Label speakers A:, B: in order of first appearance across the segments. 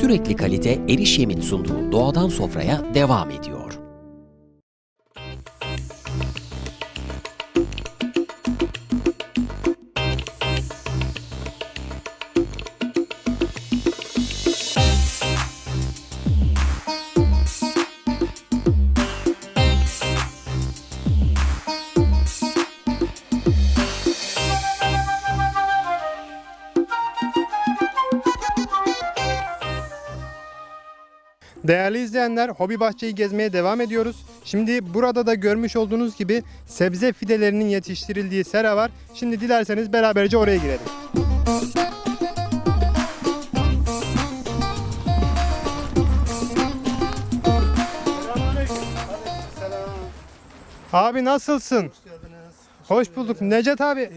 A: Sürekli kalite Eriş Yem'in sunduğu Doğadan Sofraya devam ediyor.
B: Değerli izleyenler, hobi bahçeyi gezmeye devam ediyoruz. Şimdi burada da görmüş olduğunuz gibi sebze fidelerinin yetiştirildiği sera var. Şimdi dilerseniz beraberce oraya girelim. Abi nasılsın? Hoş bulduk. Necdet abi.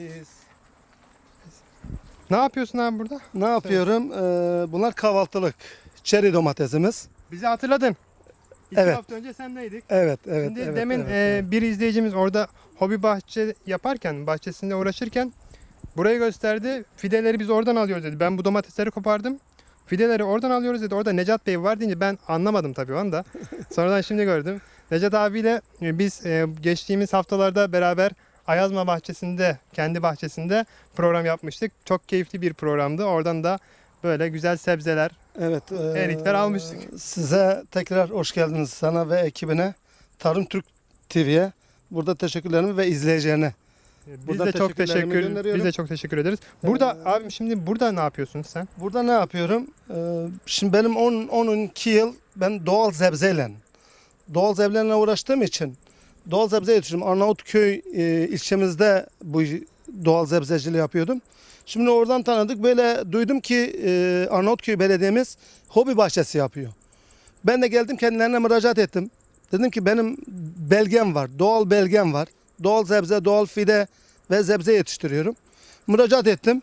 B: Ne yapıyorsun abi burada?
C: Ne yapıyorum? Ee, bunlar kahvaltılık. Çeri domatesimiz.
B: Bizi hatırladın. İki
C: Evet.
B: hafta önce sendeydik.
C: Evet, evet.
B: Şimdi
C: evet,
B: demin
C: evet,
B: e,
C: evet.
B: bir izleyicimiz orada hobi bahçe yaparken, bahçesinde uğraşırken burayı gösterdi. Fideleri biz oradan alıyoruz dedi. Ben bu domatesleri kopardım. Fideleri oradan alıyoruz dedi. Orada Necat Bey var deyince ben anlamadım tabii onu da. Sonradan şimdi gördüm. Necat abiyle e, biz e, geçtiğimiz haftalarda beraber Ayazma bahçesinde, kendi bahçesinde program yapmıştık. Çok keyifli bir programdı. Oradan da böyle güzel sebzeler,
C: Evet. ee,
B: erikler almıştık.
C: Size tekrar hoş geldiniz sana ve ekibine. Tarım Türk TV'ye. Burada teşekkürlerimi ve izleyicilerine.
B: Biz
C: Buradan
B: de çok teşekkür biz de çok teşekkür ederiz. Burada
C: Ee,
B: abim şimdi burada ne yapıyorsun sen?
C: Burada ne yapıyorum? Ee, şimdi benim 10 12 yıl ben doğal sebzeyle doğal sebzelerle uğraştığım için doğal sebze yetiştiriyorum. Arnavutköy e, ilçemizde bu doğal sebzeciliği yapıyordum. Şimdi oradan tanıdık. Böyle duydum ki e, Arnavutköy Belediye'miz hobi bahçesi yapıyor. Ben de geldim kendilerine müracaat ettim. Dedim ki benim belgem var. Doğal belgem var. Doğal sebze, doğal fide ve sebze yetiştiriyorum. Müracaat ettim.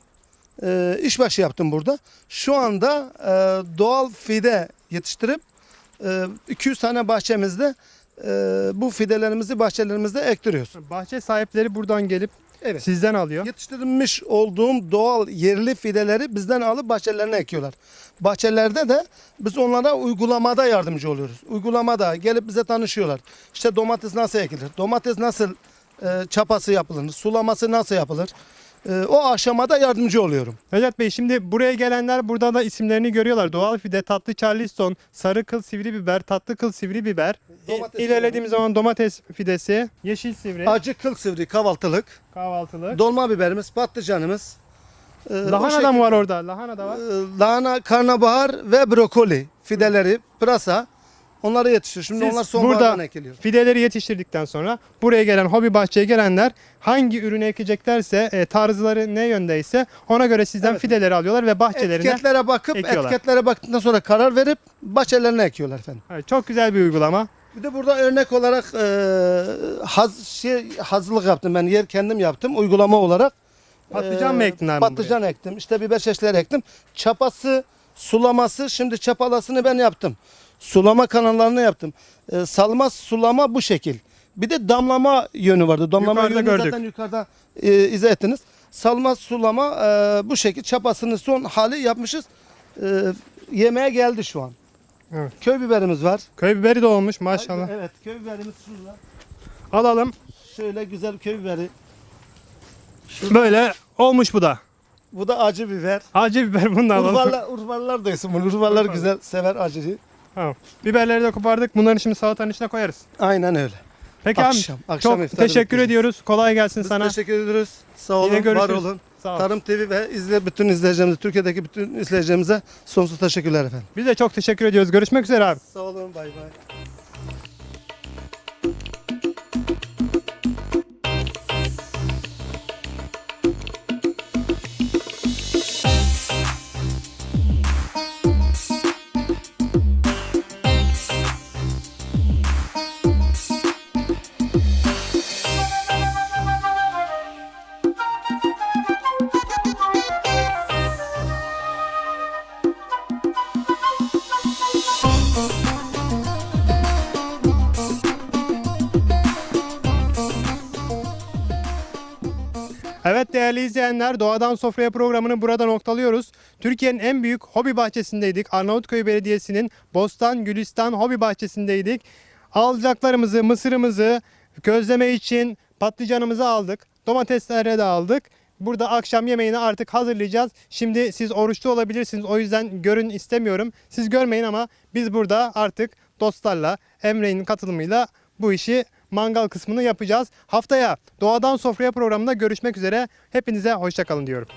C: E, işbaşı yaptım burada. Şu anda e, doğal fide yetiştirip e, 200 tane bahçemizde e, bu fidelerimizi bahçelerimizde ektiriyoruz.
B: Bahçe sahipleri buradan gelip
C: Evet.
B: sizden alıyor.
C: Yetiştirilmiş olduğum doğal yerli fideleri bizden alıp bahçelerine ekiyorlar. Bahçelerde de biz onlara uygulamada yardımcı oluyoruz. Uygulamada gelip bize tanışıyorlar. İşte domates nasıl ekilir? Domates nasıl e, çapası yapılır? Sulaması nasıl yapılır? E, o aşamada yardımcı oluyorum.
B: Necat Bey şimdi buraya gelenler burada da isimlerini görüyorlar. Doğal fide, tatlı charleston, sarı kıl sivri biber, tatlı kıl sivri biber.
C: Domates
B: İlerlediğimiz zaman domates fidesi, yeşil sivri,
C: Acı kıl sivri kahvaltılık,
B: kahvaltılık.
C: dolma biberimiz, patlıcanımız. e, o
B: Lahana da
C: şekilde-
B: mı var orada? Lahana da var.
C: E, lahana, karnabahar ve brokoli fideleri, pırasa onları yetişiyor. Şimdi
B: Siz
C: onlar sonbahardan
B: burada
C: ekiliyor.
B: Fideleri yetiştirdikten sonra buraya gelen hobi bahçeye gelenler hangi ürünü ekeceklerse, e, tarzları ne yöndeyse ona göre sizden
C: Evet.
B: fideleri alıyorlar ve bahçelerine
C: Etiketlere bakıp
B: ekiyorlar.
C: etiketlere baktıktan sonra karar verip bahçelerine ekiyorlar efendim.
B: Evet, çok güzel bir uygulama.
C: Bir de burada örnek olarak e, haz, şey, hazırlık yaptım ben yer kendim yaptım uygulama olarak.
B: Patlıcan
C: E,
B: mı ektin abi
C: Patlıcan ektim. İşte biber çeşitleri ektim. Çapası, sulaması şimdi çapalasını ben yaptım. Sulama kanallarını yaptım. E, salma sulama bu şekil. Bir de damlama yönü vardı. Damlama
B: Yukarıda
C: yönü
B: gördük.
C: zaten yukarıda e, izah ettiniz. Salma sulama e, bu şekil çapasını son hali yapmışız. E, yemeğe geldi şu an.
B: Evet.
C: Köy biberimiz var.
B: Köy biberi de olmuş maşallah.
C: Evet köy biberimiz şurada.
B: Alalım.
C: Şöyle güzel köy biberi.
B: Böyle olmuş bu da.
C: Bu da acı biber.
B: Acı biber bunu da alalım.
C: Urfalılar, Urfalılar da yesin bunu. Urfalılar güzel sever acıyı.
B: Tamam. Biberleri de kopardık. Bunların şimdi salatanın içine koyarız.
C: Aynen öyle.
B: Peki
C: Akşam,
B: abi
C: akşam
B: çok teşekkür
C: bekliyoruz.
B: ediyoruz. Kolay gelsin
C: Biz
B: sana.
C: teşekkür ediyoruz. Sağ olun,
B: Yine
C: var olun.
B: Sağ ol.
C: Tarım TV ve izle bütün izleyicilerimize, Türkiye'deki bütün izleyicilerimize sonsuz teşekkürler efendim.
B: Biz de çok teşekkür ediyoruz. Görüşmek üzere abi.
C: Sağ olun, bay bay.
B: Değerli izleyenler. Doğadan Sofraya programını burada noktalıyoruz. Türkiye'nin en büyük hobi bahçesindeydik. Arnavutköy Belediyesi'nin Bostan Gülistan Hobi Bahçesi'ndeydik. Alacaklarımızı, mısırımızı, közleme için patlıcanımızı aldık. Domatesleri de aldık. Burada akşam yemeğini artık hazırlayacağız. Şimdi siz oruçlu olabilirsiniz. O yüzden görün istemiyorum. Siz görmeyin ama biz burada artık dostlarla, Emre'nin katılımıyla bu işi mangal kısmını yapacağız. Haftaya Doğadan Sofraya programında görüşmek üzere. Hepinize hoşçakalın diyorum.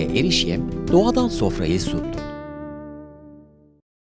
A: Kalite erişim doğadan sofrayı sundu.